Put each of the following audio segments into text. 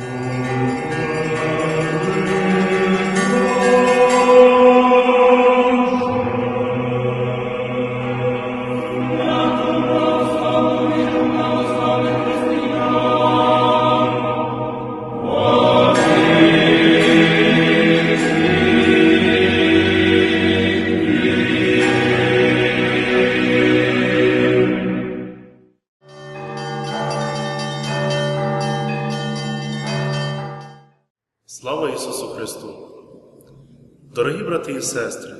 Mm-hmm. Слава Ісусу Христу! Дорогі брати і сестри,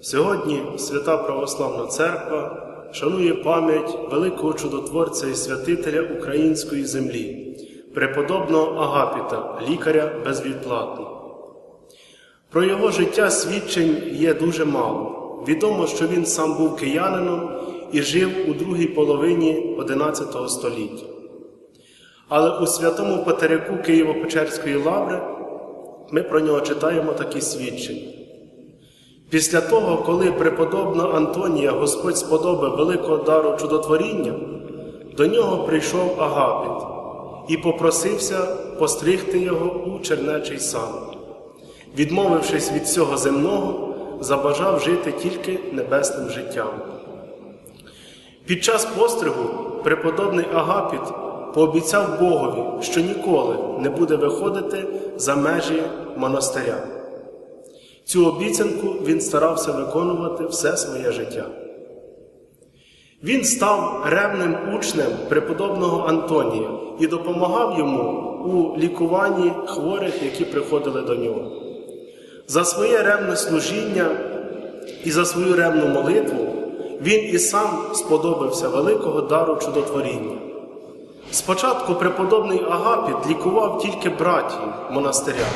сьогодні Свята Православна Церква шанує пам'ять великого чудотворця і святителя української землі, преподобного Агапіта, лікаря безвідплатно. Про його життя свідчень є дуже мало. Відомо, що він сам був киянином і жив у другій половині XI століття. Але у святому патерику Києво-Печерської лаври ми про нього читаємо такі свідчення. Після того, коли преподобна Антонія Господь сподобав великого дару чудотворіння, до нього прийшов Агапіт і попросився постригти його у чернечий сан. Відмовившись від всього земного, забажав жити тільки небесним життям. Під час постригу преподобний Агапіт пообіцяв Богові, що ніколи не буде виходити за межі монастиря. Цю обіцянку він старався виконувати все своє життя. Він став ревним учнем преподобного Антонія і допомагав йому у лікуванні хворих, які приходили до нього. За своє ревне служіння і за свою ревну молитву він і сам сподобався великого дару чудотворіння. Спочатку преподобний Агапіт лікував тільки братії монастиря,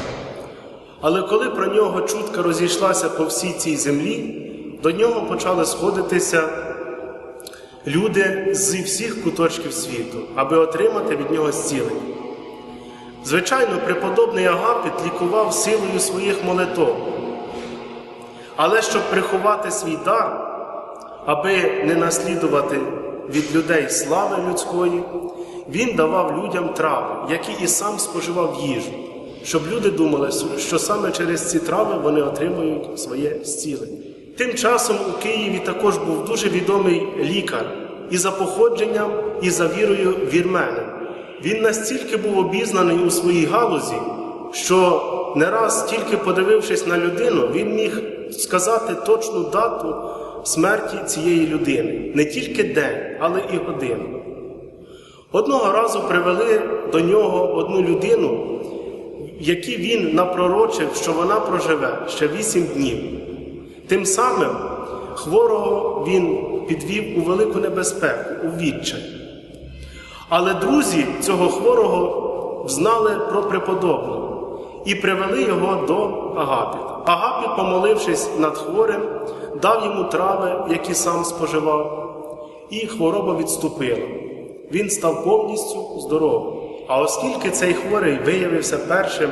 але коли про нього чутка розійшлася по всій цій землі, до нього почали сходитися люди зі всіх куточків світу, аби отримати від нього зцілення. Звичайно, преподобний Агапіт лікував силою своїх молитов, але щоб приховати свій дар, аби не наслідувати від людей слави людської, він давав людям трави, які і сам споживав їжу, щоб люди думали, що саме через ці трави вони отримують своє зцілення. Тим часом у Києві також був дуже відомий лікар і за походженням, і за вірою вірменин. Він настільки був обізнаний у своїй галузі, що не раз, тільки подивившись на людину, він міг сказати точну дату смерті цієї людини, не тільки день, але і годину. Одного разу привели до нього одну людину, якій він напророчив, що вона проживе ще вісім днів. Тим самим хворого він підвів у велику небезпеку, у відчай. Але друзі цього хворого знали про преподобного і привели його до Агапіта. Агапіт, помолившись над хворим, дав йому трави, які сам споживав, і хвороба відступила. Він став повністю здоровим. А оскільки цей хворий виявився першим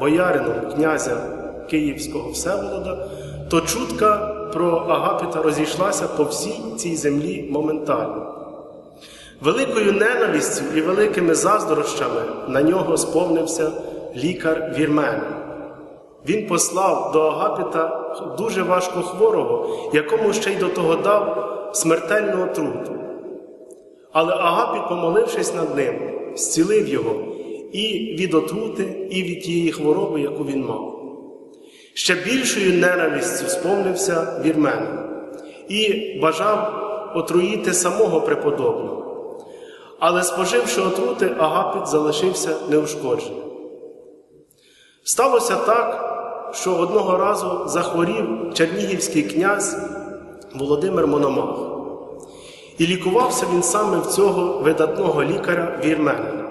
боярином князя Київського Всеволода, то чутка про Агапіта розійшлася по всій цій землі моментально. Великою ненавистю і великими заздрощами на нього сповнився лікар Вірмен. Він послав до Агапіта дуже важко хворого, якому ще й до того дав смертельну отруту. Але Агапіт, помолившись над ним, зцілив його і від отрути, і від тієї хвороби, яку він мав. Ще більшою ненавистю сповнився вірмен і бажав отруїти самого преподобного. Але, споживши отрути, Агапіт залишився неушкодженим. Сталося так, що одного разу захворів чернігівський князь Володимир Мономах. І лікувався він саме в цього видатного лікаря вірменина.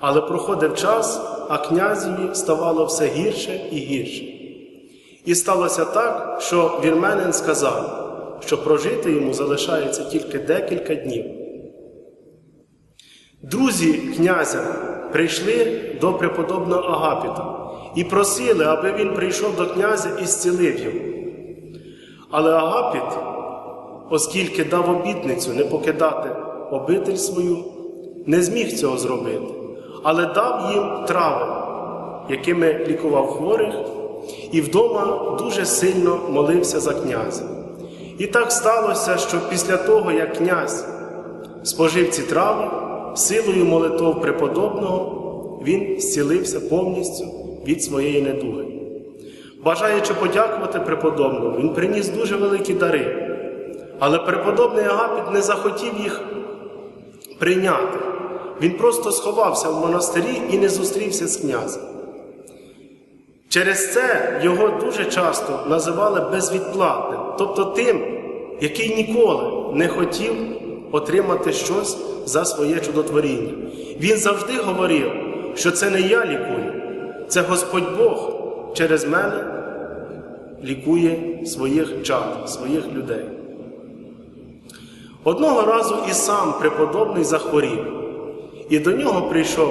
Але проходив час, а князеві ставало все гірше і гірше. І сталося так, що вірменин сказав, що прожити йому залишається тільки декілька днів. Друзі князя прийшли до преподобного Агапіта і просили, аби він прийшов до князя і зцілив його. Але Агапіт, оскільки дав обітницю не покидати обитель свою, не зміг цього зробити. але дав їм трави, якими лікував хворих, і вдома дуже сильно молився за князя. І так сталося, що після того, як князь спожив ці трави, силою молитов преподобного, він зцілився повністю від своєї недуги. Бажаючи подякувати преподобному, він приніс дуже великі дари. Але преподобний Агапіт не захотів їх прийняти. Він просто сховався в монастирі і не зустрівся з князем. Через це його дуже часто називали безвідплатним, тобто тим, який ніколи не хотів отримати щось за своє чудотворіння. Він завжди говорив, що це не я лікую, це Господь Бог через мене лікує своїх чад, своїх людей. Одного разу і сам преподобний захворів, і до нього прийшов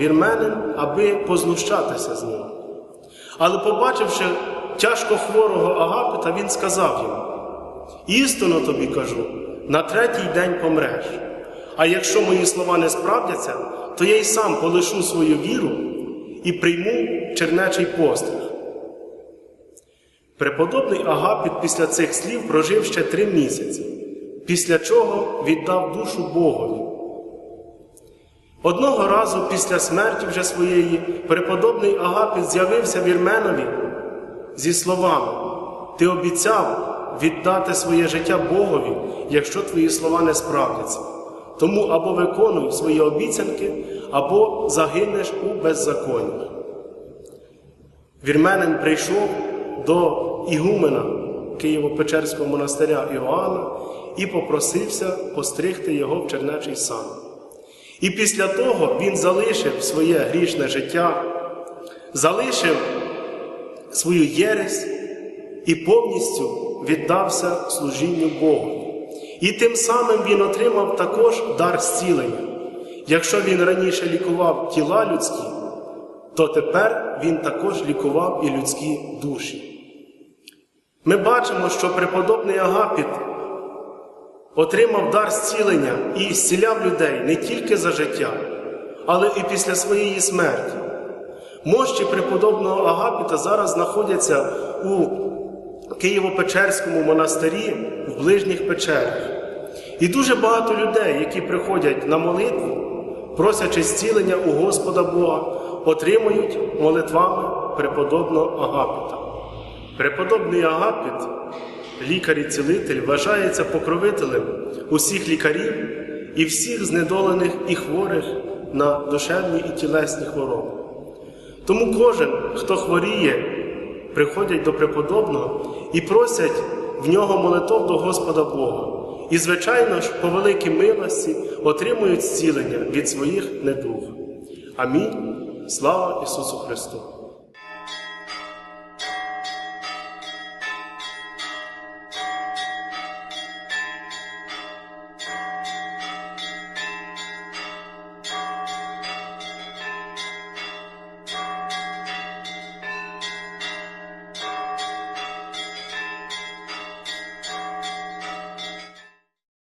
вірменин, аби познущатися з ним. Але, побачивши тяжко хворого Агапита, він сказав йому: істинно тобі кажу, на третій день помреш. А якщо мої слова не справдяться, то я й сам полишу свою віру і прийму чернечий постріг. Преподобний Агапіт після цих слів прожив ще три місяці, після чого віддав душу Богові. Одного разу після смерті вже своєї преподобний Агапіт з'явився вірменові зі словами: Ти обіцяв віддати своє життя Богові, якщо твої слова не справдяться. Тому або виконуй свої обіцянки, або загинеш у беззаконні. Вірменин прийшов до Ігумена Києво-Печерського монастиря Іоанна і попросився постригти його в чернечий сан. І після того він залишив своє грішне життя, залишив свою єресь і повністю віддався служінню Богу. І тим самим він отримав також дар зцілення. Якщо він раніше лікував тіла людські, то тепер він також лікував і людські душі. Ми бачимо, що преподобний Агапіт отримав дар зцілення і зціляв людей не тільки за життя, але і після своєї смерті. Мощі преподобного Агапіта зараз знаходяться у Києво-Печерському монастирі в ближніх печерах. І дуже багато людей, які приходять на молитву, просячи зцілення у Господа Бога, отримують молитвами преподобного Агапіта. Преподобний Агапіт, лікар і цілитель, вважається покровителем усіх лікарів і всіх знедолених і хворих на душевні і тілесні хвороби. Тому кожен, хто хворіє, приходять до преподобного і просять в нього молитов до Господа Бога. І, звичайно ж, по великій милості отримують зцілення від своїх недуг. Амінь. Слава Ісусу Христу!